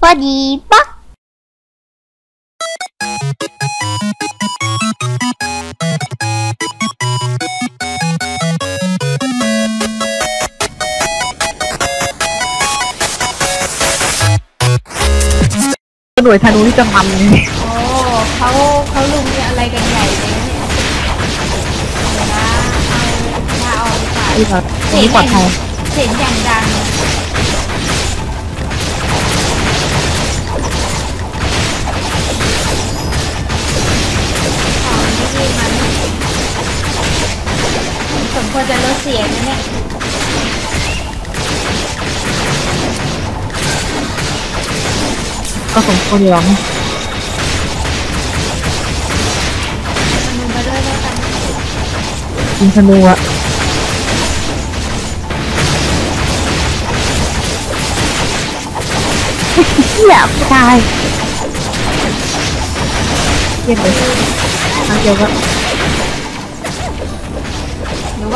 พอดีปักหน่วยธนูที่จะมันเลยโอ้เขาเขาลุมอะไรกันใหญ่เลยเนี่ยเดี๋ยวนะเอาเอาออกดีกว่าที่แบบนี้ปลอดภัยเสียงอย่างดังของ ควรจะลดเสียงนะเนี่ยก็สมควรอยู่หรอกนะมันดูมาด้วยแล้วกันยิงธนูอะเหี้ยไม่ตายเยี่ยมเลยทางเดียวก็หรือ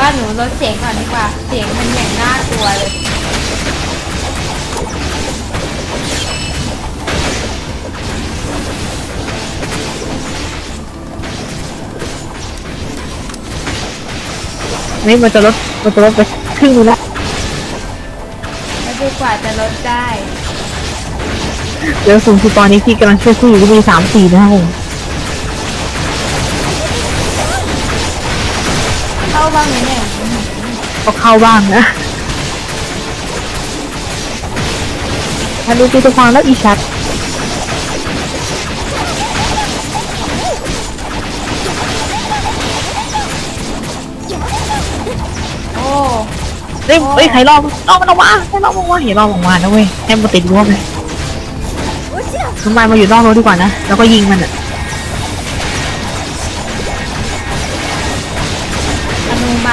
ว่าหนูลดเสียงก่อนดีกว่า เสียงมันอย่างน่ากลัวเลยนี่มันจะลดมันจะลดไปครึ่งนึงละแล้วดูกว่าจะลดได้ เดี๋ยวสูงสุดตอนนี้ที่กำลังช่วยสู้อยู่ก็มีสามสี่นะครับผม บ้างไหมเนี่ยก็เข้าบ้างนะถ้าดูตัวฟังแล้วอีชัดโอ้เฮ้ยเฮ้ยใครรอบรอบมันออกมาใครรอบมันออกมาเห็นรอบออกมานะเว้ยให้มันติดรั้วเลยน้ำมันมาอยู่นอกรั้วดีกว่านะ แล้วก็ยิงมันอะ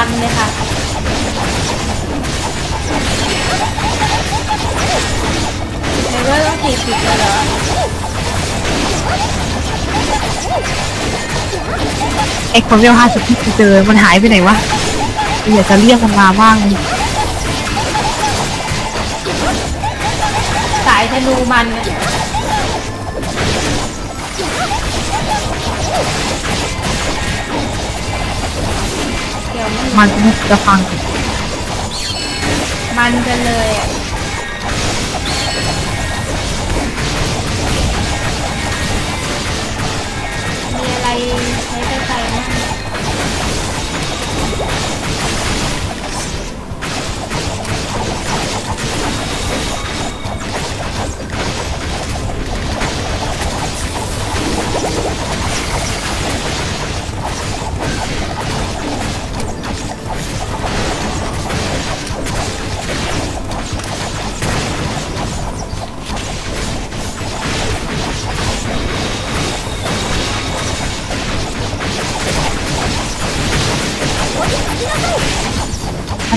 นุมันเลยค่ะเลเวลต้องสี่สิบเลยเหรอไอ้คนเรียวห้าสิบที่กูเจอ มันหายไปไหนวะอยากจะเรียกมันมาบ้างเลยสายธนูมันเนี่ย มันจะฟัง มันกันเลยอะมีอะไรใช้กระใส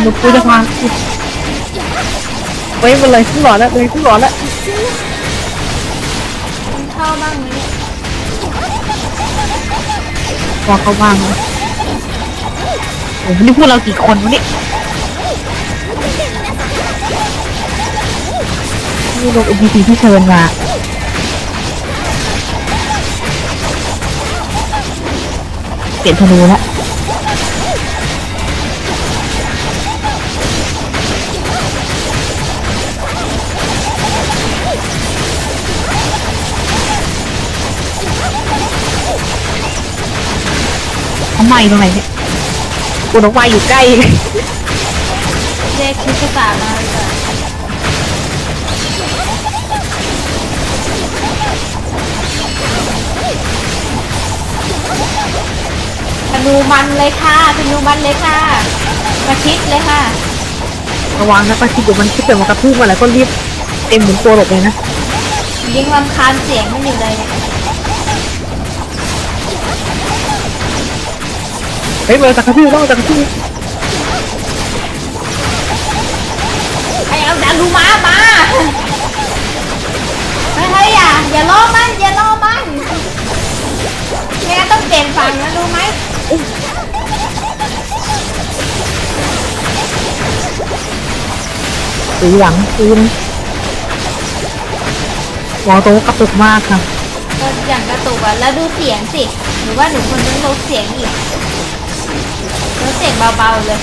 บ้างอันนี้กูจะฟังเว้ยมันเลยขึ้นหลอดแล้วเลยขึ้นหลอดแล้วมันเข้าบ้างไหมเนี่ยพอเขาบ้างเลยโอ้โหนี่พวกเรากี่คนวะเนี่ยนี่ลง NPC ที่เชิญมาเปลี่ยนธนูแล้ว ทำไมตรงไหนเนี่ยอุณหภูมิอยู่ใกล้เรียกคิสตามาดีกว่าธนูมันเลยค่ะธนูมันเลยค่ะมาชิดเลยค่ะ ระวังนะป้าคิดอยู่มันคิดแต่มากระทืบมาแล้วก็รีบเต็มหมุนตัวหลบเลยนะ ยิงลำคาญเสียงมันอยู่เลยเนี่ย ฮ้ยมันจะกระทืบต้องจะกระทืบไอเอาดารูมามาเฮ้ยเฮ้ยอย่าอย่าล่อมันอย่าล่อมันแกต้องเปลี่ยนฝั่งนะรู้ไหมตีหลังตีนะบอกตรงว่ากระตุกมากค่ะก็อย่างกระตุกอะแล้วดูเสียงสิหรือว่าหนูควรต้องลดเสียงอีก แล้วเสียงเบาๆเลย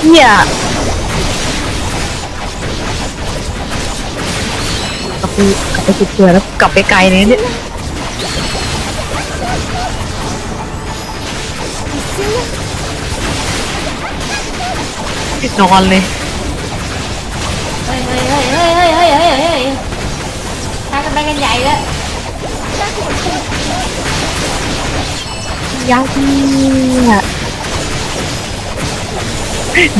เฮียกลับไปกลับไปจุดเกิดแล้วกลับไปไกลเลยเนี่ยนอนเลยเฮ้ยเฮ้ยเฮ้ยเฮ้ยเฮ้ยเฮ้ยเฮ้ยพากันไปกันใหญ่แล้วยักษ์เนี่ย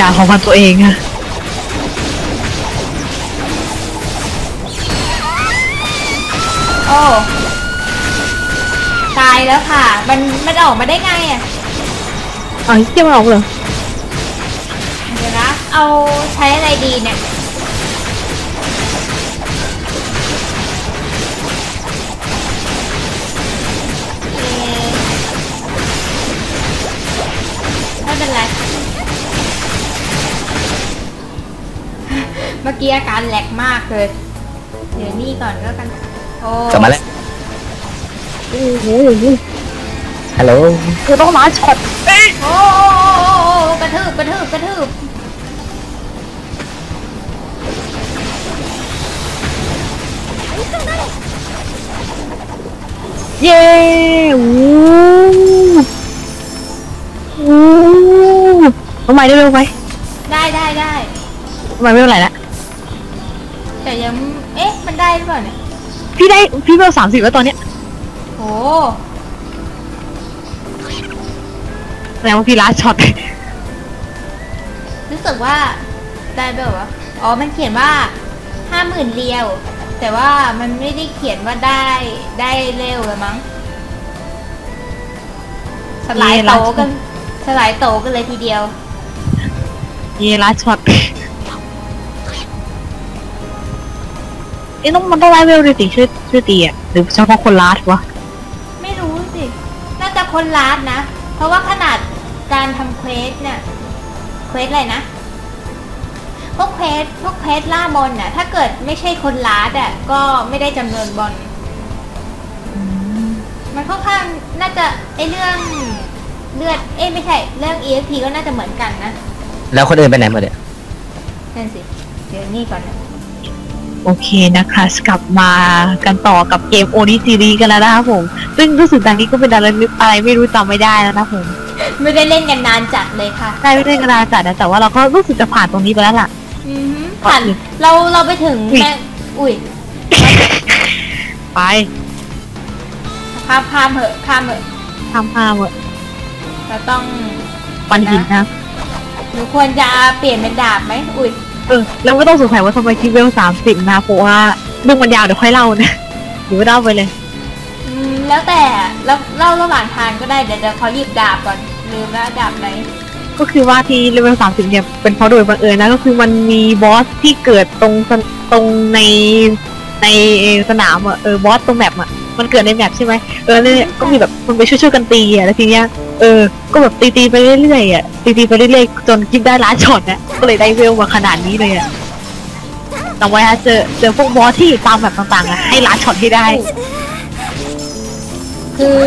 ด่าของมันตัวเองอะโอ้ตายแล้วค่ะ มันมันออกมาได้ไงอะอ๋อเที่ยวมันออกเหรอเดี๋ยวนะ เอาใช้อะไรดีเนี่ยเอ่อไม่เป็นไร เมื่อกี้อาการแหลกมากเลย เดี๋ยวนี่ก่อนก็กัน โอ้กลับมาแล้วโอ้โหฮัลโหลคือต้องมาช็อตเอ้ยโอ้โอ้โอ้โอ้โอ้กระทืบกระทืบกระทืบเย้วู้วู้ทำไมได้เร็วไปได้ได้ได้ ทำไมไม่เป็นไรละ แต่ยังเอ๊ะมันได้หรือเปล่าเนี่ยพี่ได้พี่เบลสามสิบแล้วตอนเนี้ยโอ้แสดงว่าพี่ลาดช็อต รู้สึกว่าได้แบบว่าอ๋อมันเขียนว่าห้าหมื่นเรียว แต่ว่ามันไม่ได้เขียนว่าได้ได้เร็วเลยมั้งสลายโตกันสลายโตกันเลยทีเดียว เย้ลาดช็อต เอ้ต้องมันต้องไล่เวลด้วยสิช่วยช่วยตีอะหรือเฉพาะคนลาดวะไม่รู้สิ น่าจะคนลาดนะ เพราะว่าขนาดการทำเควสเนี่ย เควสอะไรนะ พวกเควสพวกเควสล่ามอนน่ะ ถ้าเกิดไม่ใช่คนลาดอะ ก็ไม่ได้จำนวนบอล มันค่อนข้างน่าจะไอเรื่องเลือด เอ้ยไม่ใช่ เรื่อง EXP ก็น่าจะเหมือนกันนะ แล้วคนอื่นไปไหนหมดเนี่ยนั่นสิ เดี๋ยวนี่ก่อนนะ โอเคนะคะกลับมากันต่อกับเกมโอนิซีรีกันแล้วนะครับผม ซึ่งรู้สึกตอนนี้ก็เป็นอะไรอะไรไม่รู้จำไม่ได้แล้วนะผม ไม่ได้เล่นกันนานจัดเลยค่ะได้ไม่ได้กระดาษจัดนะแต่ว่าเราก็รู้สึกจะผ่านตรงนี้ไปแล้วล่ะอือหือผ่านอุ๊ยเราเราไปถึงอุ๊ยแม่อุ้ยไปข้ามข้ามเหอะข้ามเหอะทำภาพอะเราต้องปันหินนะหนูควรจะเปลี่ยนเป็นดาบไหมอุ้ย เออแล้วไม่ต้องสงสัยว่าทำไมคิดเวลสามสิบนะเพราะว่าเรื่องมันยาวเดี๋ยวค่อยเล่านะเดี๋ยวเล่าไปเลย อืมแล้วแต่แล้วเล่าระหว่างทางก็ได้เดี๋ยวเดี๋ยวเขาหยิบดาบก่อนลืมแล้วดาบไหนก็คือว่าที่เลเวลสามสิบเนี่ยเป็นเพราะโดยบังเอิญนะก็คือมันมีบอสที่เกิดตรงสนตรงในในสนามอะเออบอสตรงแมปอะมันเกิดในแมปใช่ไหมเออเนี่ยก็มีแบบมันไปช่วยๆกันตีอะแล้วทีเนี้ย เออ ก็แบบตีๆไปเรื่อยๆอะตีๆไปเรื่อยๆจนกิฟได้ล้านช็อตนะก็เลยได้เวลมาขนาดนี้เลยอะจำไว้ฮะเจอเจอพวกบอสที่อยู่ตามแบบต่างๆอะให้ล้านช็อตให้ได้ คือ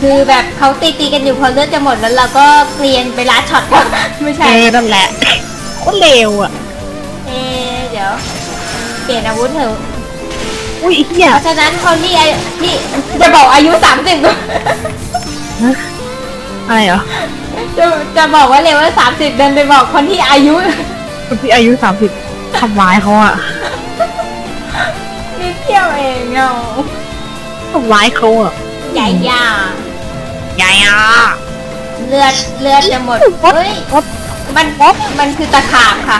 คือแบบเขาตีตีกันอยู่พอเลือดจะหมดแล้วเราก็เกลียนไปลัดช็อตก่อน ไม่เอใช่อนั่นแหละโคตรเลวอะ เอะเดี๋ยว เปลี่ยนอาวุธเถอะ อุ้ยไอ้เหี้ยเพราะฉะนั้นคนที่อายุที่จะบอกอายุสามสิบ อะไรเหรอจะจะบอกว่าเร็วว่าสามสิบเดินไปบอกคนที่อายุ คนที่อายุสามสิบทำร้ายเขาอะนิดเดียวเองเนาะทำร้ายเขาอะใหญ่ยาใหญ่อะเลือดเลือดจะหมดเฮ้ยมดมันมันคือตะขาบค่ะ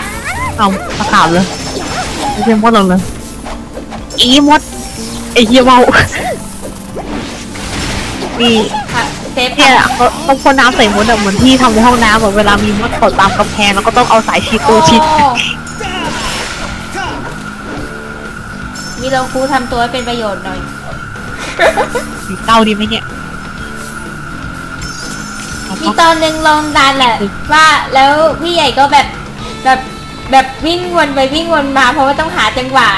เอาตะขาบเลยไม่ใช่มดเราเลยอีมดไอ้เหี้ยเมานี่ค่ะ เซฟเนี่ยค่ะเขาเขาพ่นน้ำใส่มดอะเหมือนที่ทำในห้องน้ำแบบเวลามีมดตดตามกำแพงแล้วก็ต้องเอาสายฉีดตัวฉีดโอ้มีโลคูทำตัวให้เป็นประโยชน์หน่อย เต้าดีไหมเนี่ยมีตอนหนึ่งลองดันแหละว่าแล้วพี่ใหญ่ก็แบบแบบแบบวิ่งวนไปวิ่งวนมา เพราะว่าต้องหาจังหวะ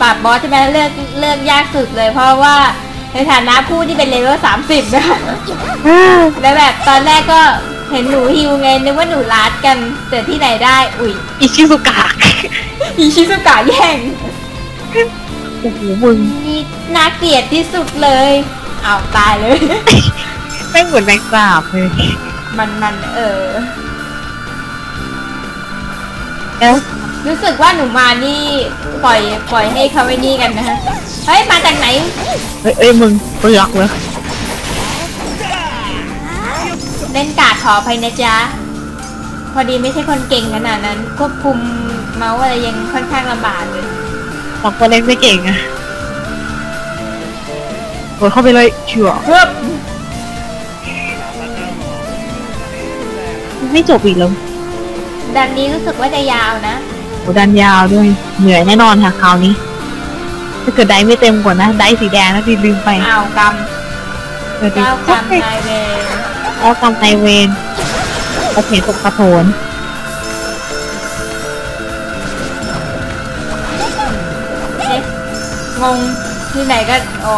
ปราบบอสใช่ไหมเลือกเลือกยากสุดเลย เพราะว่า ในฐานะผู้ที่เป็นเลเวลสามสิบนะแล้วแบบตอนแรกก็เห็นหนูฮิวไงนึกว่าหนูลาดกันแต่ที่ไหนได้ อุ๊ยอิชิซุกะอีชิซุกะแย่งโอ้โหมึงนี่น่าเกลียดที่สุดเลยอ้าวตายเลยแม่งเหมือนแมงสาบเลยมันมันเออแล้ว รู้สึกว่าหนูมานี่ปล่อยปล่อยให้เขาไว้นี่กันนะฮะเฮ้ยมาจากไหนเอ้ยเอ้ยมึงเปลือกเลยเล่นกาดขออภัยนะจ๊ะพอดีไม่ใช่คนเก่งขนาดนั้น ควบคุมเมาส์อะไรยังค่อนข้างลำบากเลยสองคนเล่นไม่เก่งอะโดดเข้าไปเลยเชื่อเพิ่มไม่จบอีกแล้วดันนี้รู้สึกว่าจะยาวนะ โหดันยาวด้วย เหนื่อยแน่นอนค่ะคราวนี้ ถ้าเกิดได้ไม่เต็มกว่านะ ได้สีแดงนะที่ลืมไปอ้าวกรรมเออดิเจ้ากรรมนายเวรแล้วกำในเวรประเทศตกกระโถนเอ๊ะงงที่ไหนก็อ๋อ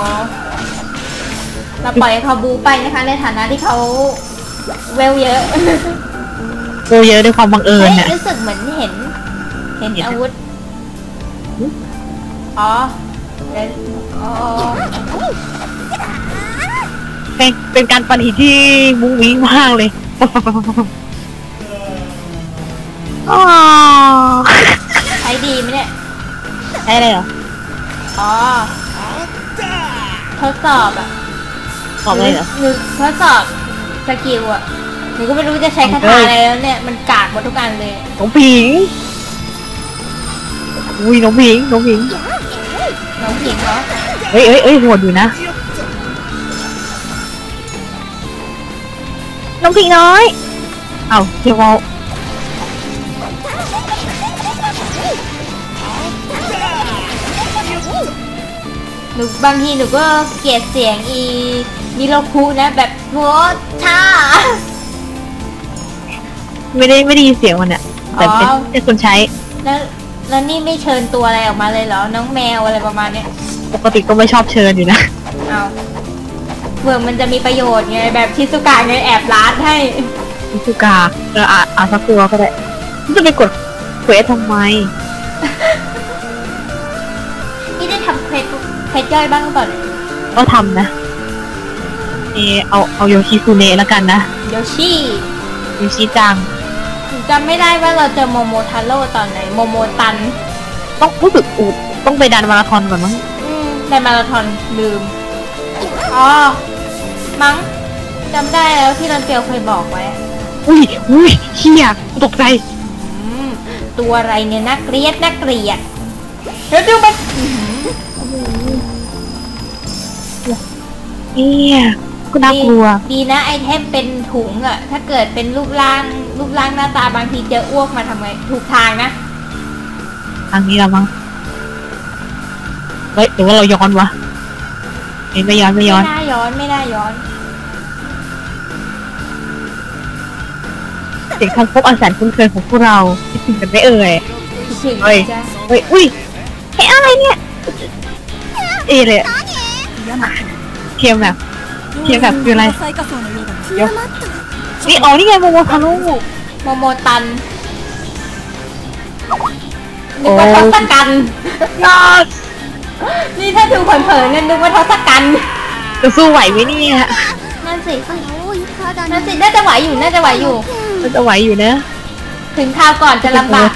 เราปล่อยให้เขาบูไปนะคะในฐานะที่เขาเวลเยอะโกเยอะด้วยความบังเอิญเฮ้ยน่ะ รู้สึกเหมือนเห็น เห็นเห็นอาวุธ อ๋อเดี๋ยวอ๋อเป็นเป็นการปันหินที่มุ้งมิ้งมากเลยอ๋อใช้ดีไหมเนี่ยใช่เลยเหรอ อ๋อ ทดสอบอะตอบเลยเหรอหนูทดสอบสกิลอะหนูก็ไม่รู้จะใช้คาเฮ้ถายอะไรแล้วเนี่ย มันกากหมดทุกอันเลยน้องผิง อุ้ยน้องผิงน้องผิงน้องผิงเนาะเฮ้ยเฮ้ยเฮ้ยโหดอยู่นะน้องผิงน้อย เอ้าเดี๋ยวเอาหนูบางทีหนูก็เกลียดเสียงอีมิโรคุนะแบบโหช้าไม่ได้ไม่ได้ยินเสียงมันเนี่ยแต่เป็นอ๋อเป็นคนใช้แล้ว แล้วนี่ไม่เชิญตัวอะไรออกมาเลยเหรอ น้องแมวอะไรประมาณเนี้ยปกติก็ไม่ชอบเชิญอยู่นะ เอาเผื่อมันจะมีประโยชน์ไง แบบชิซุกะไงแอบร้านให้มิสุกาเอออะเอาสักตัวก็ได้จะไปกดเควสทำไม นี่ได้ทำเควสเควสย่อยบ้างหรือเปล่าเนี่ยก็ทำนะเออเอาเอาโยชิคุเนะแล้วกันนะโยชิโยชิจังหนู จำไม่ได้ว่าเราเจอโมโมทาโร่ตอนไหน โมโมตัน ต้องรู้สึกอูดต้องไปดันมาราธอนก่อนมั้งอืมในมาราธอนลืม อ๋อ มั้งจำได้แล้วที่รันเปียวเคยบอกไว้ อุ้ยอุ้ยเฮียตกใจอืม ตัวอะไรเนี่ยน่าเกลียดน่าเกลียดเดี๋ยวดูมันอื้อหือเฮียก็น่ากลัว ดีนะไอเทมเป็นถุงอะถ้าเกิดเป็นรูปร่าง รูปร่างหน้าตาบางทีเจออ้วกมาทำไงถูกทางนะทางนี้ละมั้งเฮ้ยหรือว่าเราย้อนวะเอ้ยไม่ย้อนไม่ย้อนไม่น่าย้อนไม่น่าย้อนเสียงคำพบอันแสนคุ้นเคยของพวกเราคิดถึงกันไหม่เอ่ยคิดถึงเฮ้ยจ้ะเฮ้ยอุ้ยเฮ้ยอะไรเนี่ยเอเลยอะเทียมแบบเทียมแบบคืออะไรเดี๋ยว นี่อ๋อนี่ไงโมโมทาโร่โมโมตันนึกว่าทศกัณฐ์ยอดนี่ถ้าดูเผินๆเนี่ยนึกว่าทศกัณฐ์จะสู้ไหวไหมเนี่ยนั่นสินั่นสิน่าจะไหวอยู่น่าจะไหวอยู่มันจะไหวอยู่นะ ถึงคราวก่อนจะลำบาก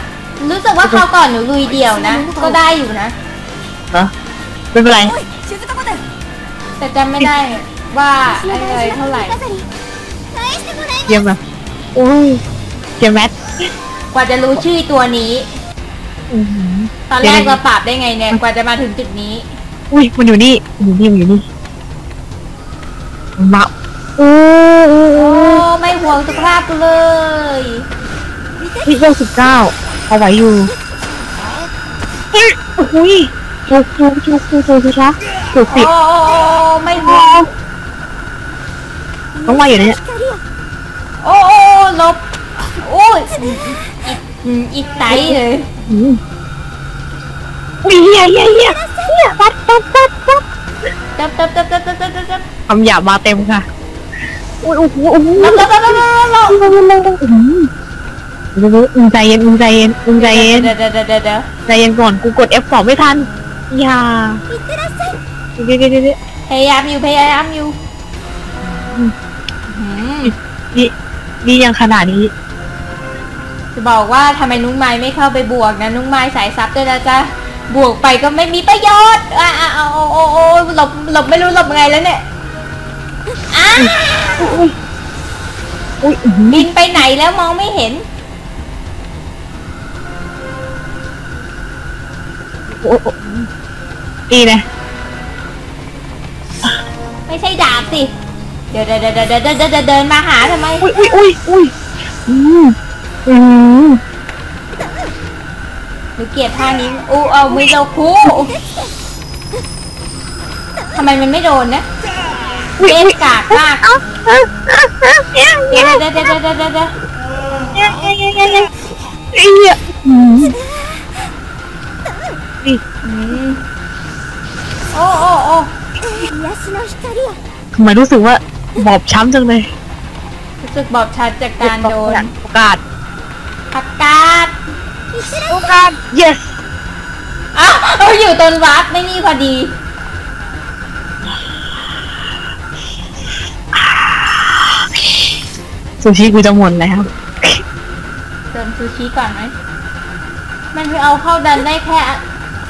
รู้สึกว่าคราวก่อนหนูลุยเดี่ยวนะ ก็ได้อยู่นะเหรอไม่เป็นไรแต่จำไม่ได้ว่าอะไรเท่าไหร่ เทียมแบบโอ้ยเทียมแมทกว่าจะรู้ชื่อตัวนี้ อื้อหือตอนแรกเราปราบได้ไงเนี่ย กว่าจะมาถึงจุดนี้ อุ้ยมันอยู่นี่มันอยู่นี่มันอยู่นี่มันมาโอ้โอ้โอ้โอ้ไม่ห่วงสุขภาพกูเลยพี่เจ้าสิบเก้าพอไหวอยู่เฮ้ยโอ้ยถูกถูกถูกถูกถูกถูกช้าถูกสิบโอ้โอ้โอ้ไม่ห่วงต้องไหวอยู่เนี่ย โอ้โอ้ลบโอ้ยอีกอืมอีกไตเลยอืมอุ้ยเฮียเฮียเฮียเฮียปัดปัดปัดปัดจับจับจับจับจับจับจับจับคำหยาบมาเต็มค่ะอุ้ยโอ้โหโอ้โหจับจับจับจับจับอึงใจเย็นอึงใจเย็นอึงใจเย็นเดี๋ยวเดี๋ยวเดี๋ยวเดี๋ยวเดี๋ยวใจเย็นก่อนกูกด F2 ไม่ทันอย่าเดี๋ยวเดี๋ยวเดี๋ยวเดี๋ยวพยายามอยู่พยายามอยู่ อืมนี่นี่ยังขนาดนี้ จะบอกว่าทำไมนุ้งไม้ไม่เข้าไปบวกนะนุ้งไม้สายซับด้วยนะจ๊ะบวกไปก็ไม่มีประโยชน์อะอะเอาโอ้โอ้โอ้หลบหลบไม่รู้หลบไงแล้วเนี่ยอ้าอุ้ยอุ้ยอื้อหือบินไปไหนแล้วมองไม่เห็น โอ้โอ้นี่นะไม่ใช่ดาบสิเดี๋ยวเดี๋ยวเดี๋ยวเดี๋ยวเดี๋ยวเดี๋ยวเดี๋ยวเดินมาหาทำไมอุ้ยอุ้ยอุ้ยอุ้ยอืมอืมหนูเกลียดท่านี้อู้เอามือเราคู่ทำไมมันไม่โดนนะเล่นกากมากเอ้าเอ้าเอ้าเอ้เดี๋ยวเดี๋ยวเดี๋ยวเดี๋ยวเดี๋ยวเดี๋ยวเอ้าเอ้เอ้เอ้เอ้อ้เหี้ยอืมนี่อืมโอ้โอ้โอ้ทำไมรู้สึกว่า บอบช้ำจังเลยรู้สึกบอบช้ำจากการโดนโอกาสผักกาดโอกาส yes อ้าวเอาอยู่ต้นวัดไม่นี่พอดี ซูชิกูจะหมดแล้วเติมซูชิก่อนไหม มันเอาเข้าดันได้แค่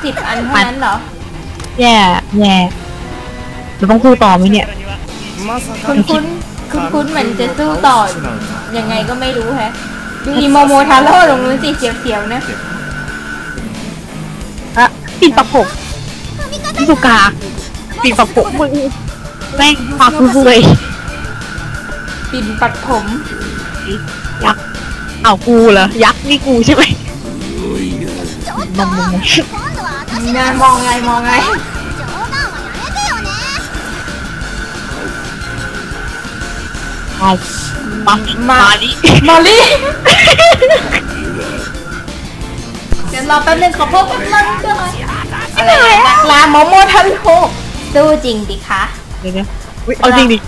สิบอันเท่านั้นเหรอ แย่แย่เราต้องสู้ต่อไหมเนี่ย คุ้นคุ้นคุ้นคุ้นๆเหมือนจะสู้ต่อยังไงก็ไม่รู้แฮะดูอีโมโมทาโร่ลงนู้นสิเสียวๆนะอะปิดปากผมพี่สุกาปิดปากผมมึงแม่งปากกูสวยปิ่นปัดผมยักษ์เอากูเหรอยักษ์นี่กูใช่ไหมมองมองงานมองไงมองไง เอามามามาดิมอลลี่เดี๋ยวรอแป๊บนึงขอพบกันก่อนอะไรนักลาโมโมทันโฮสู้จริงดิคะเดี๋ยวนะอุ๊ยเอาจริงดิ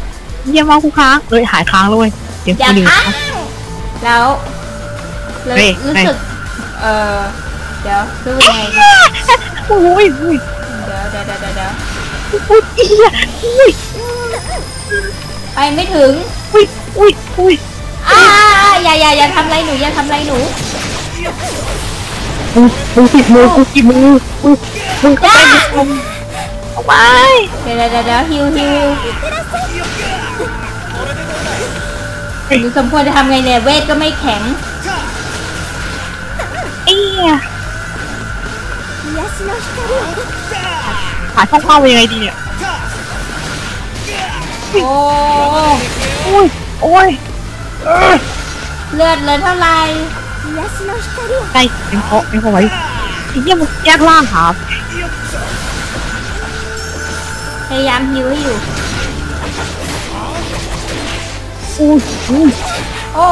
เยี่ยมมากกูค้างเลยหายค้างแล้วเว้ยเดี๋ยวอย่ากูหนึ่งอ้างแล้วแล้วเฮ้ยรู้เฮ้ยสึก เออเดี๋ยวสู้ยังไงดีโอ้ยอุ้ยเดี๋ยวเดี๋ยวเดี๋ยวเดี๋ยวเดี๋ยวอุ้ยเอี้ยอุ้ยไปไม่ถึง อุ้ยอุ้ยอุ้ยอ้าอย่าอย่าอย่าทำอะไรหนูอย่าทำอะไรหนูมึงมึงติดมือกูติดมือมึงมึงก็ไปดิมึงเอาไปเดี๋ยวเดี๋ยวเดี๋ยวเดี๋ยวฮิวฮิวหนูสมควรจะทำไงเนี่ยเวทก็ไม่แข็งเอี้ยหาช่องเข้าไปยังไงดีเนี่ยโอ้โอ้ยโอ้ยเออเลือดเลยเท่าไหร่ใกล้ยังพอยังพอไหวไอ้เหี้ยมันแยกล่างครับพยายามฮิวให้อยู่อุ้ยอุ้ยโอ้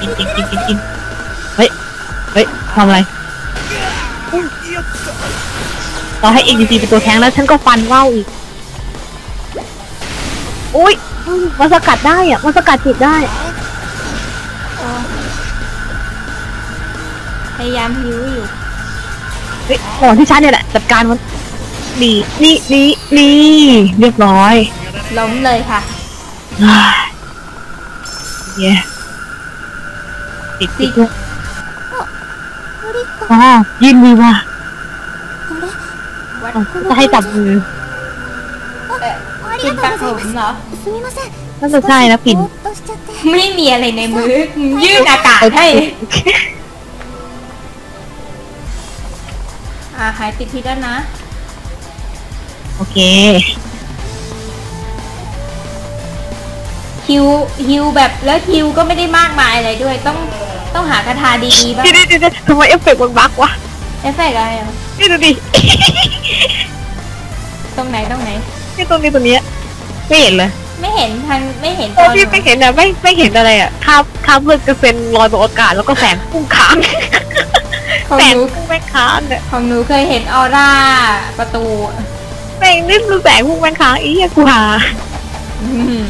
กินกินกินกินกินเฮ้ยเฮ้ยทำอะไรเราให้ ADC เป็นตัวแทงแล้วฉันก็ฟันว่าวอีก อุ้ยอืมมันสกัดได้อะมันสกัดจิตได้โอ้พยายามฮิวให้อยู่เฮ้ยก่อนที่ฉันเนี่ยแหละจัดการมันนี่นี่นี่นี่เรียบร้อยล้มเลยค่ะเฮ้ยเย้ติดติดด้วยอ๋อยินดีว่ะวัดอ๋อจะให้จับมือ เอ่อปิ่นปักผมเหรอน่าจะใช่นะปิ่นไม่มีอะไรในมือยื่นอากาศให้อ่าหายติดพิษแล้วนะ โอเคฮิวฮิวแบบแล้วฮิวก็ไม่ได้มากมายอะไรด้วยต้องต้องหาคาถาดีๆบ้างเดี๋ยวเดี๋ยวเดี๋ยวทำไมเอฟเฟกต์มันบั๊กวะเอฟเฟกต์อะไรอะนี่ดูดิตรงไหนตรงไหนนี่ตรงนี้ตรงเนี้ย ไม่เห็นเลย ไม่เห็นทางไม่เห็นตโอ้อนพี่ไม่เห็นอะไม่ไม่เห็นอะไรอะคาบคาบเลือดกระเซ็นลอยบนอากาศแล้วก็แสงพุ่งค้างของแสหงนูพุ่งแม่งค้างเนี่ยของหนูเคยเห็นออร่าประตูแม่งนี่มันแสงพุ่งแม่งค้างอีอะกูหาอืม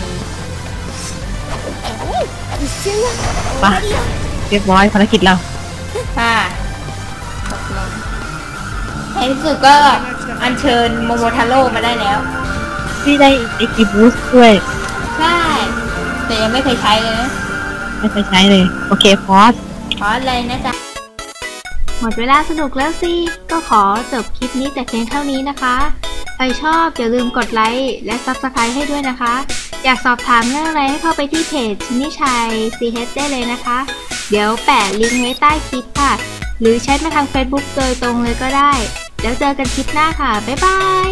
ไปเรียบร้อยภารกิจเราค่ะตกลงในที่สุดก็อัญเชิญโมโมทาโร่มาได้แล้ว ที่ได้ไอกีบูสด้วย ใช่ แต่ยังไม่เคยใช้เลยนะไม่เคยใช้เลย โอเคพอสขออะไรนะจ๊ะ หมดเวลาสนุกแล้วสิ ก็ขอจบคลิปนี้แต่เพียงเท่านี้นะคะ ใครชอบอย่าลืมกดไลค์และ Subscribe ให้ด้วยนะคะ อยากสอบถามเรื่องอะไรให้เข้าไปที่เพจชินิชัย CH ได้เลยนะคะ เดี๋ยวแปะลิงก์ไว้ใต้คลิปค่ะ หรือแชทมาทาง Facebook โดยตรงเลยก็ได้ แล้วเจอกันคลิปหน้าค่ะ บ๊ายบาย